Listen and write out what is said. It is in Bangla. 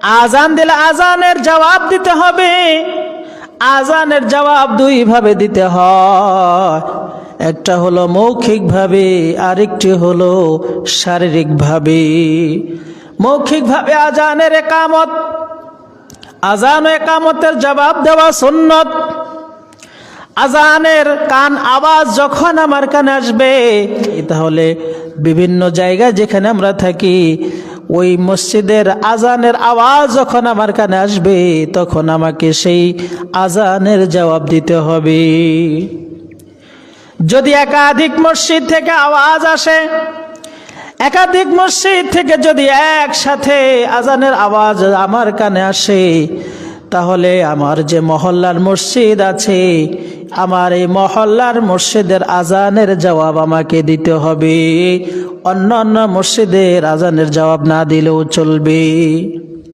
আজান দিলে আজানের জবাব দিতে হবে। আজানের জবাব দুইভাবে দিতে হয়। একটা হলো মৌখিকভাবে, আরেকটি হলো শারীরিকভাবে। মৌখিকভাবে আজানের একামত, আজান একামতের জবাব দেওয়া সুন্নত। আজানের কান আওয়াজ যখন আমার কানে আসবে, তাহলে বিভিন্ন জায়গায় যেখানে আমরা থাকি ওই মসজিদের আজানের আওয়াজ যখন আমার কানে আসবে, তখন আমাকে সেই আজানের জবাব দিতে হবে। যদি একাধিক মসজিদ থেকে আওয়াজ আসে, একাধিক মসজিদ থেকে যদি একসাথে আজানের আওয়াজ আমার কানে আসে, তাহলে আমার যে মহল্লার মসজিদ আছে আমার এই মহল্লার মসজিদের আজানের জবাব আমাকে দিতে হবে। অন্য অন্য মসজিদের আজানের জবাব না দিলেও চলবে।